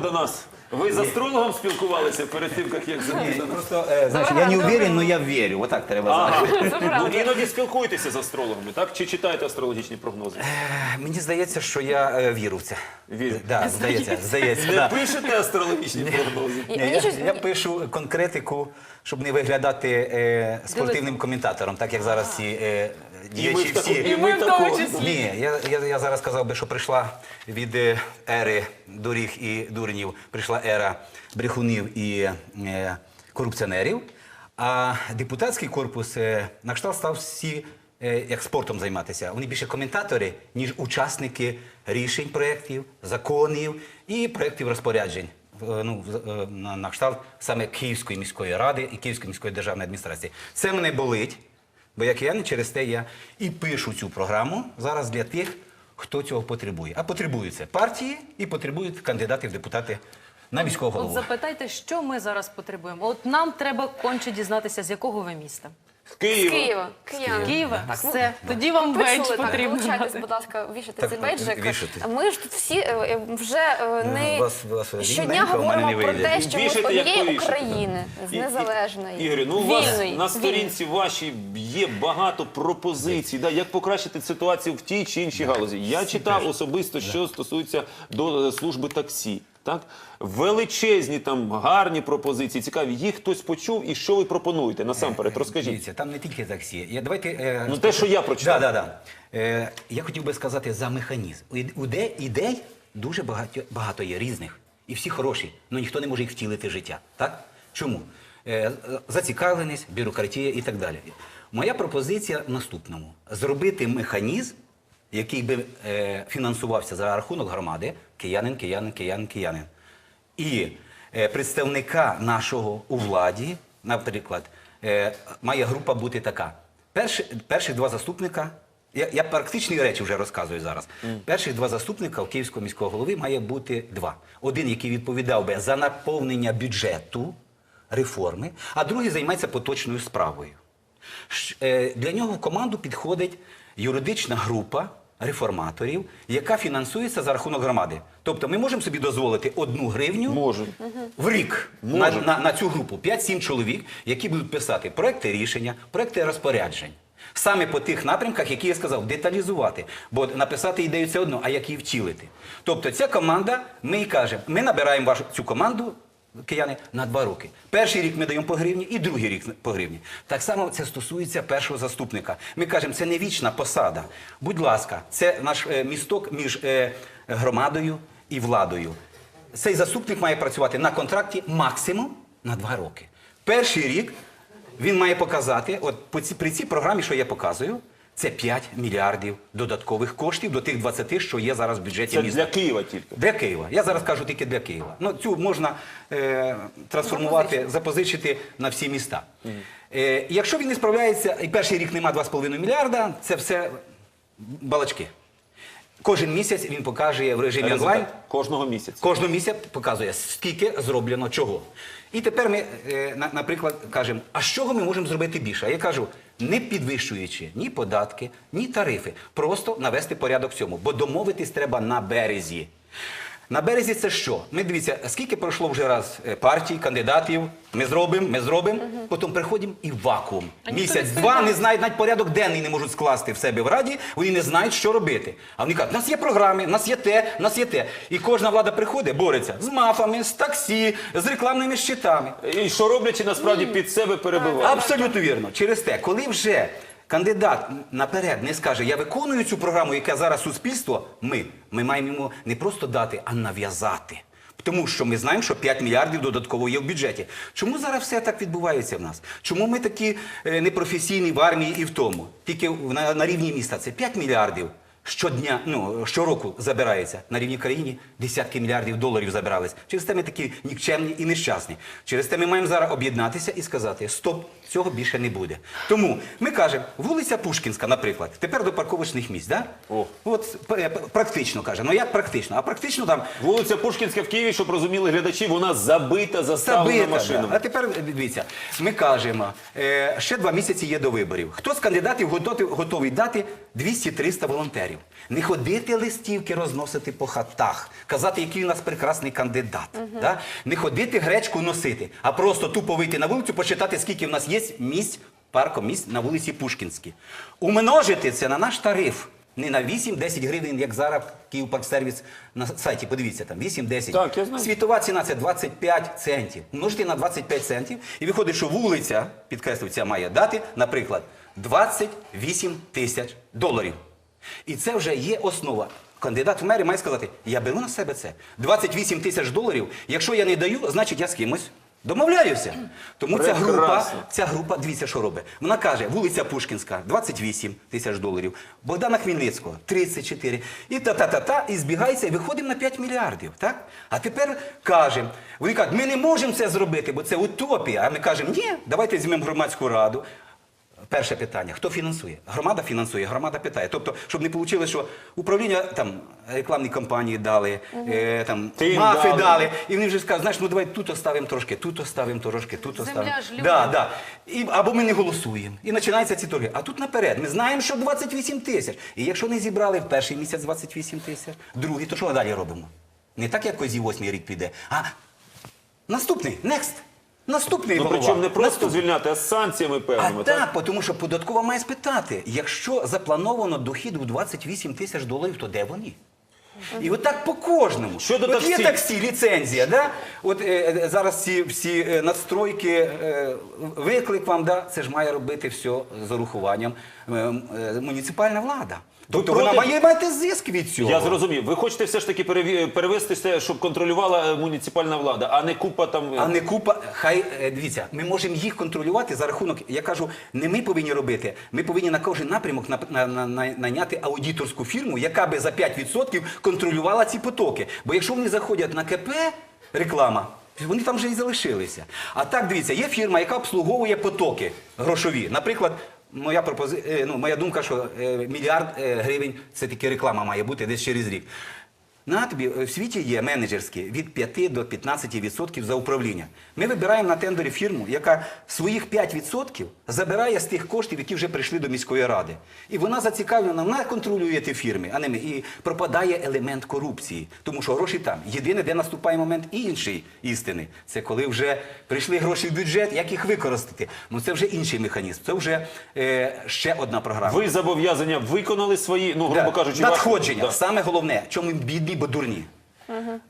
до нас. Ви з астрологом спілкувалися перед тим, як як? Просто, э, значит, я не уверен, но я верю. Вот так треба знати. Ну, іноді спілкуєтеся з астрологами, так? Чи читаєте астрологічні прогнози? Мені здається, що я е, вірю в це. Вірю. Да, здається, здається. Не да. пишете астрологічні прогнози? І Ні, мені я, щось- я пишу конкретику, щоб не виглядати е, спортивним коментатором, так як зараз ці е, діячі всі. і ми в тому числі. Ні, я, я, я зараз казав би, що прийшла від е, ери доріг і дурнів, прийшла ера брехунів і е, корупціонерів, а депутатський корпус е, на кшталт став всі е, як спортом займатися. Вони більше коментатори, ніж учасники рішень проєктів, законів і проєктів розпоряджень. В- Ну, на, на кшталт саме Київської міської ради і Київської міської державної адміністрації. Це мене болить. Бо як я не через те я і пишу цю програму зараз для тих, хто цього потребує. А потребують це партії і потребують кандидати в депутати на міського От запитайте, що ми зараз потребуємо. От нам треба конче дізнатися, з якого ви міста. З Києва. Києва, кияни. Києва? Так, Все, тоді вам бейдж Почули, так, потрібно. долучайтесь, дати. будь ласка, вішайте Так, цей бейджик. вішати. Ми ж тут всі е, е, вже е, не у вас- у вас щодня рівненько, у мене говоримо не про вийде. те, що ми з як однієї повішати, України, з І- і- незалежної, Ігорю, ну у вас вільної, на вільної. сторінці вашій є багато пропозицій, да, як покращити ситуацію в тій чи іншій галузі. Я читав особисто, що стосується до е, служби таксі. Так, величезні там гарні пропозиції, цікаві. Їх хтось почув, і що ви пропонуєте? Насамперед, розкажіть. Дивіться, там не тільки таксі. Я, давайте, е, Ну, те, що я прочитав. Да, да, да. Е, я хотів би сказати за механізм. У де- ідей дуже багато, багато є різних. І всі хороші, але ніхто не може їх втілити в життя. Так? Чому? Е, зацікавленість, бюрократія і так далі. Моя пропозиція в наступному: зробити механізм, який би е, фінансувався за рахунок громади, киянин, киянин, киянин, киянин. І е, представника нашого у владі, наприклад, е, має група бути така. Перші, перших два заступника, я, я практичні речі вже розказую зараз. Перших два заступника у Київського міського голови має бути два. Один, який відповідав би за наповнення бюджету реформи, а другий займається поточною справою. Е, Для нього в команду підходить юридична група реформаторів, яка фінансується за рахунок громади. Тобто ми можемо собі дозволити одну гривню Можемо. в рік на, на, на цю групу 5-7 чоловік, які будуть писати проекти рішення, проекти розпоряджень. Саме по тих напрямках, які я сказав, деталізувати. Бо написати ідею це одно, а як її втілити. Тобто ця команда, ми і кажемо, ми набираємо вашу цю команду, кияни, на два роки. Перший рік ми даємо по гривні і другий рік по гривні. Так само це стосується першого заступника. Ми кажемо, це не вічна посада. Будь ласка, це наш е, місток між е, громадою і владою. Цей заступник має працювати на контракті максимум на два роки. Перший рік він має показати, от при цій програмі, що я показую, це 5 мільярдів додаткових коштів до тих 20, що є зараз в бюджеті Це міста. для Києва тільки. Для Києва. Я зараз кажу тільки для Києва. Ну, цю можна е, трансформувати, запозичити на всі міста. Е, якщо він не справляється, і перший рік нема 2,5 мільярда, це все балачки. Кожен місяць він покаже в режимі онлайн. Кожного місяця. Кожного місяця показує, скільки зроблено чого. І тепер ми, е, на- наприклад, кажемо, а з чого ми можемо зробити більше? А я кажу, не підвищуючи ні податки, ні тарифи, просто навести порядок в цьому. Бо домовитись треба на березі. На березі це що? Ми дивіться, скільки пройшло вже раз е, партій, кандидатів. Ми зробимо, ми зробимо. Потім приходимо і вакуум. Місяць-два не знають навіть порядок денний, не можуть скласти в себе в раді. Вони не знають, що робити. А вони кажуть, у нас є програми, у нас є те, у нас є те. І кожна влада приходить, бореться з мафами, з таксі, з рекламними щитами. І що роблячи насправді під себе перебивають. Абсолютно вірно. Через те, коли вже кандидат наперед не скаже, я виконую цю програму, яка зараз суспільство, ми, ми маємо не просто дати, а нав'язати. Тому що ми знаємо, що 5 мільярдів додатково є в бюджеті. Чому зараз все так відбувається в нас? Чому ми такі е, непрофесійні в армії і в тому? Тільки на, на рівні міста це 5 мільярдів щодня, ну щороку забирається. На рівні країні десятки мільярдів доларів забирались. Через те ми такі нікчемні і нещасні. Через те ми маємо зараз об'єднатися і сказати: стоп, цього більше не буде. Тому ми кажемо, вулиця Пушкінська, наприклад, тепер до парковочних місць. Да? О. От практично каже. Ну як практично? А практично там Вулиця Пушкінська в Києві, щоб розуміли глядачі, вона забита заставлена Забита, машинами. да. А тепер е, дивіться, ми кажемо, е, ще два місяці є до виборів. Хто з кандидатів готовий, готовий дати 200-300 волонтерів? Не ходити листівки розносити по хатах, казати, який у нас прекрасний кандидат. Да? Не ходити гречку носити, а просто тупо вийти на вулицю, почитати, скільки в нас є місць, парком місць на вулиці Пушкінській. Умножити це на наш тариф. Не на 8-10 гривень, як зараз Київпарксервіс на сайті. Подивіться, там 8-10. Так, я знаю. Світова ціна це 25 центів. Множити на 25 центів, і виходить, що вулиця, підкреслюється, має дати, наприклад, 28 тисяч доларів. І це вже є основа. Кандидат в мери має сказати: я беру на себе це. 28 тисяч доларів. Якщо я не даю, значить я з кимось домовляюся. Тому ця група, ця група, дивіться, що робить. Вона каже, вулиця Пушкінська, 28 тисяч доларів, Богдана Хмельницького, 34. І та-та-та-та, і збігається, і виходимо на 5 мільярдів. Так? А тепер кажемо, вони кажуть, ми не можемо це зробити, бо це утопія. А ми кажемо, ні, давайте візьмемо громадську раду. Перше питання: хто фінансує? Громада фінансує, громада питає. Тобто, щоб не вийшло, що управління там рекламні кампанії дали, е, там Тим мафи дали. дали, і вони вже скажуть, знаєш, ну давай тут оставимо трошки, тут оставимо трошки, тут Земля оставимо. ж людям. Да, да. І, або ми не голосуємо. І починаються ці торги. А тут наперед. Ми знаємо, що 28 тисяч. І якщо не зібрали в перший місяць 28 тисяч, другий, то що ми далі робимо? Не так, як козі восьмий рік піде, а наступний, next. Наступний Ну, голова. причому не просто Наступний. звільняти, а з санкціями А певними. так, тому що податкова має спитати, якщо заплановано дохід у 28 тисяч доларів, то де вони? І от так по кожному. Щодо от є таксі. таксі, ліцензія, да? От е, е, зараз ці всі е, надстройки, е, виклик вам, да? це ж має робити все з урахуванням е, е, муніципальна влада. Тобто проти- вона має мати зиск від цього. Я зрозумів. Ви хочете все ж таки переві- перевести це, щоб контролювала е, муніципальна влада, а не купа там. е, А не купа, хай е, дивіться, ми можемо їх контролювати за рахунок. Я кажу, не ми повинні робити. Ми повинні на кожен напрямок нап- на, на, на, наняти аудиторську фірму, яка би за 5% контролювала ці потоки. Бо якщо вони заходять на КП, реклама. Вони там вже і залишилися. А так дивіться, є фірма, яка обслуговує потоки грошові. Наприклад, моя пропози... е, ну, моя думка, що е, мільярд е, гривень це тільки реклама має бути десь через рік. На тобі е, в світі є менеджерські від 5 до 15% за управління. Ми вибираємо на тендері фірму, яка своїх 5% забирає з тих коштів, які вже прийшли до міської ради. І вона зацікавлена, вона контролює ті фірми, а не ми. І пропадає елемент корупції. Тому що гроші там. Єдине, де наступає момент інший істини, це коли вже прийшли гроші в бюджет, як їх використати. Ну це вже інший механізм. Це вже е, ще одна програма. Ви зобов'язання виконали свої, ну грубо Да. кажучи, надходження. Да. Саме головне, чому бідні, бо дурні.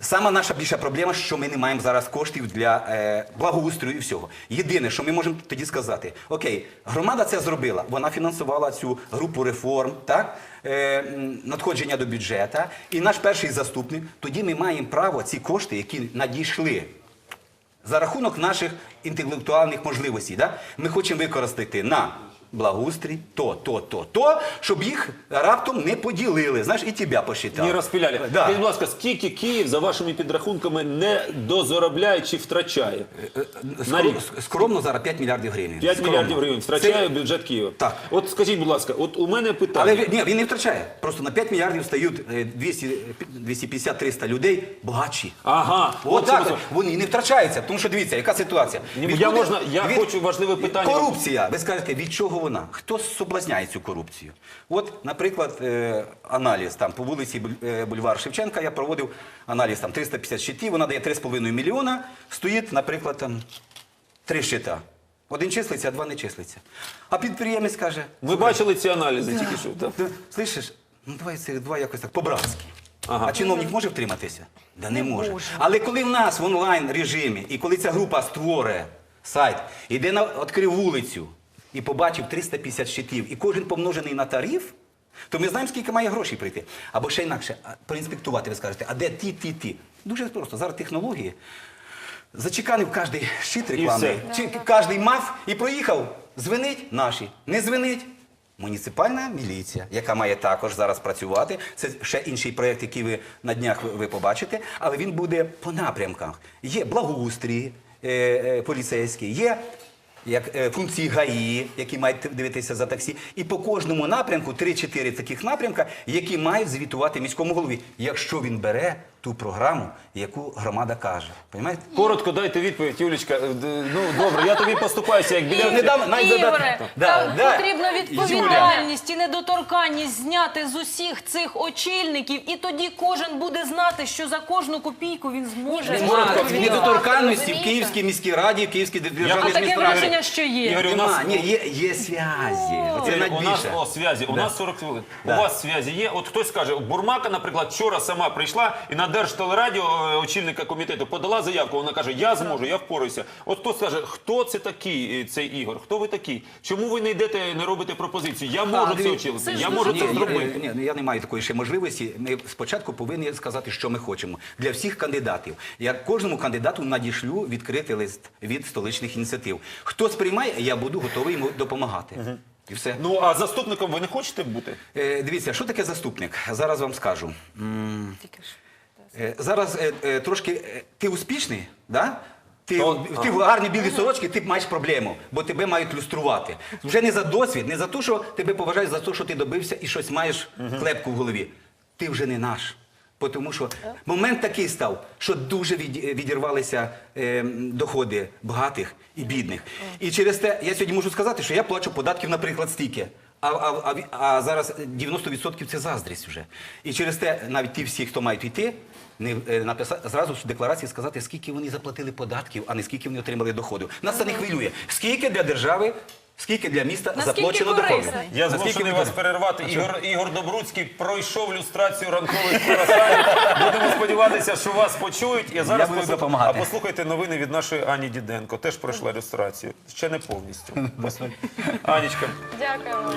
Сама наша більша проблема, що ми не маємо зараз коштів для е, благоустрою і всього. Єдине, що ми можемо тоді сказати: окей, громада це зробила, вона фінансувала цю групу реформ, так? Е, надходження до бюджету, і наш перший заступник, тоді ми маємо право ці кошти, які надійшли за рахунок наших інтелектуальних можливостей. Да? Ми хочемо використати на благоустрій, то, то, то, то, щоб їх раптом не поділили. Знаєш, і тебе посчитали. Не розпиляли. Да. Скажіть, будь ласка, скільки Київ, за вашими підрахунками, не дозаробляє чи втрачає? На рік. Скромно зараз 5 мільярдів гривень. 5 Скромно. мільярдів гривень втрачає Це- бюджет Києва. Так. От скажіть, будь ласка, от у мене питання. Але він- ні, він не втрачає. Просто на 5 мільярдів стають е, 200, 250-300 людей багатші. Ага, От от так, це- от. вони не втрачаються, тому що дивіться, яка ситуація. Ні, я можна- я хочу важливе питання. Корупція. Ви скажете, від чого вона? Хто соблазняє цю корупцію? От, наприклад, е, аналіз там по вулиці е, Бульвар Шевченка я проводив аналіз там 350 щитів, вона дає 3,5 мільйона, стоїть, наприклад, там три щита. Один числиться, а два не числиться. А підприємець каже, Ми бачили ці аналізи тільки що. так? слышиш, ну давай цих два якось так по-братськи. Ага. А чиновник може втриматися? Да не, може. може. Але коли в нас в онлайн режимі, і коли ця група створює сайт, іде на відкрив вулицю і побачив 350 щитів, і кожен помножений на тариф, то ми знаємо, скільки має грошей прийти. Або ще інакше, а, проінспектувати, ви скажете, а де ті, ті, ті? Дуже просто. Зараз технології. Зачеканив кожний щит рекламний, чи кожний мав і проїхав. Звенить наші, не звенить. Муніципальна міліція, яка має також зараз працювати. Це ще інший проєкт, який ви на днях ви, ви побачите, але він буде по напрямках. Є благоустрій е, е, поліцейський, є як е, функції ГАІ, які мають дивитися за таксі. І по кожному напрямку 3-4 таких напрямка, які мають звітувати міському голові. Якщо він бере ту програму, яку громада каже. Понімаєте? Коротко дайте відповідь, Юлічка. Е, Ну добре, я тобі поступаюся як біля. Ігоре, там да. потрібно відповідальність і недоторканність зняти з усіх цих очільників, і тоді кожен буде знати, що за кожну копійку він зможе. Коротко, недоторканності в? Київській міській раді, в Київській державній А таке адміністрації. враження, що є. Ігор, у нас Нема, ні, є, є зв'язі. Оце Ігор, у нас найбільше. о, зв'язі. У нас 40 хвилин. У вас зв'язі є. От хтось каже, Бурмака, наприклад, вчора сама прийшла і на Держтелерадіо е, очільника комітету подала заявку. Вона каже, я зможу, я впораюся. От хтось каже, хто це такий е, цей Ігор? Хто ви такий? Чому ви не йдете, не робите пропозицію? Я можу це дивіться, Я можу це зробити. Ні, ні, я не маю такої ще можливості. Ми спочатку повинні сказати, що ми хочемо для всіх кандидатів. Я кожному кандидату надішлю відкритий лист від столичних ініціатив. Хто сприймає, я буду готовий йому допомагати. І все. Ну а заступником ви не хочете бути? Е, дивіться, що таке заступник? Зараз вам скажу. М, е, зараз е, е, трошки е, ти успішний, да? Ти, То- ти в гарній білій сорочці, ти маєш проблему, бо тебе мають люструвати. Вже не за досвід, не за те, що тебе поважають, за те, що ти добився і щось маєш клепку в голові. Ти вже не наш. Бо Тому що момент такий став, що дуже від- відірвалися е, доходи багатих і бідних. І через те я сьогодні можу сказати, що я плачу податків, наприклад, стільки. А, а, а, а зараз 90% це заздрість вже. І через те навіть ті всі, хто мають йти, не е, написати зразу в декларації сказати, скільки вони заплатили податків, а не скільки вони отримали доходу. Нас це не хвилює. Скільки для держави, скільки для міста Наскільки заплачено доходу. корисний? Я змушений вас перервати. Ігор, Ігор Добруцький пройшов люстрацію ранкових курасанів. Будемо сподіватися, що вас почують. Я зараз буду послух- допомагати. А послухайте новини від нашої Ані Діденко. Теж пройшла люстрацію. Ще не повністю. Анічка. Дякую.